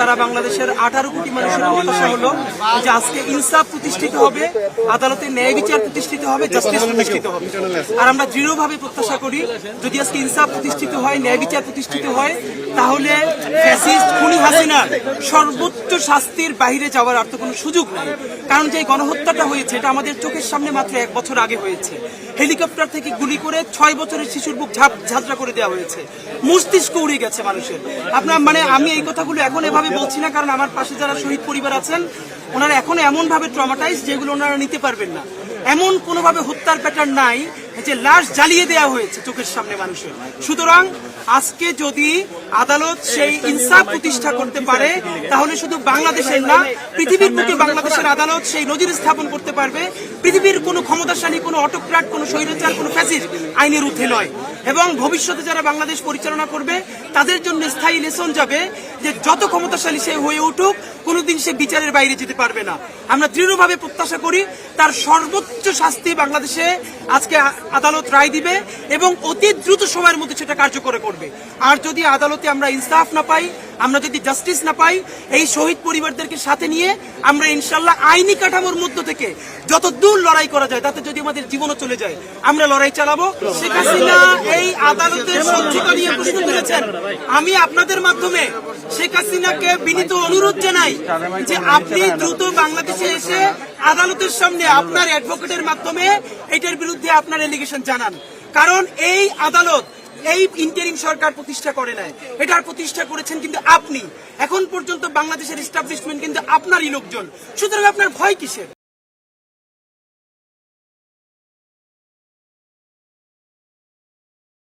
সারা বাংলাদেশের আঠারো কোটি মানুষের প্রত্যাশা হলো যে আজকে ইনসাফ প্রতিষ্ঠিত হবে, আদালতে ন্যায় বিচার প্রতিষ্ঠিত হবে জাস্টিস প্রতিষ্ঠিত হবে। আর আমরা দৃঢ়ভাবে প্রত্যাশা করি, যদি আজকে ইনসাফ প্রতিষ্ঠিত হয়, ন্যায় বিচার প্রতিষ্ঠিত হয়, তাহলে খুনি হাসিনার সর্বোচ্চ শাস্তির বাইরে যাওয়ার আর তো কোনো সুযোগ নেই। কারণ যে গণহত্যাটা হয়েছে, এটা আমাদের চোখের সামনে মাত্র এক বছর আগে হয়েছে। হেলিকপ্টার থেকে গুলি করে ছয় বছরের শিশুর বুক ঝাপ ঝাঁঝরা করে দেওয়া হয়েছে। মস্তিষ্ক উড়ে গেছে মানুষের। আপনার মানে আমি এই কথাগুলো এখন এভাবে বলছি না, কারণ আমার পাশে যারা শহীদ পরিবার আছেন, ওনারা এখন এমন ভাবে ট্রমাটাইজ যেগুলো ওনারা নিতে পারবেন না। এমন কোনোভাবে হত্যার প্যাটার্ন নাই যে লাশ জ্বালিয়ে দেওয়া হয়েছে চোখের সামনে মানুষের। সুতরাং আজকে যদি আদালত সেই ইনসাফ প্রতিষ্ঠা করতে পারে, তাহলে শুধু বাংলাদেশের না, পৃথিবীর বুকে বাংলাদেশের আদালত সেই নজির স্থাপন করতে পারবে। পৃথিবীর কোনো ক্ষমতাশালী, কোনো অটোক্রাট কোনো স্বৈরাচার, কোনো ফ্যাসিস্ট আইনের ঊর্ধ্বে নয়। এবং ভবিষ্যতে যারা বাংলাদেশ পরিচালনা করবে, তাদের জন্য স্থায়ী লেসন যাবে যে যত ক্ষমতাশালী সে হয়ে উঠুক, কোনোদিন সে বিচারের বাইরে যেতে পারবে না। আমরা দৃঢ়ভাবে প্রত্যাশা করি তার সর্বোচ্চ শাস্তি বাংলাদেশে আজকে আদালত রায় দিবে এবং অতি দ্রুত সময়ের মধ্যে সেটা কার্যকর করবে। আর যদি আদালতে আমরা ইনসাফ না পাই, আমরা যদি জাস্টিস না পাই, এই শহীদ পরিবারদেরকে সাথে নিয়ে আমরা ইনশাল্লাহ আইনি কাঠামোর মধ্য থেকে যত দূর লড়াই করা যায়, তাতে যদি আমাদের জীবনও চলে যায়, আমরা লড়াই চালাবো। শেখ হাসিনা এই আদালতের স্বচ্ছতা নিয়ে প্রশ্ন তুলেছেন। আমি আপনাদের মাধ্যমে শেখ হাসিনাকে বিনীত অনুরোধ জানাই যে আপনি দ্রুত বাংলাদেশে এসে আদালতের সামনে আপনার অ্যাডভোকেটের মাধ্যমে এটার বিরুদ্ধে আপনার এলিগেশন জানান। কারণ এই আদালত এই ইন্টারিম সরকার প্রতিষ্ঠা করে নাই। এটার প্রতিষ্ঠা করেছেন কিন্তু আপনি। এখন পর্যন্ত বাংলাদেশের এস্টাবলিশমেন্ট কিন্তু আপনারই লোকজন। সুতরাং আপনার ভয় কিসের?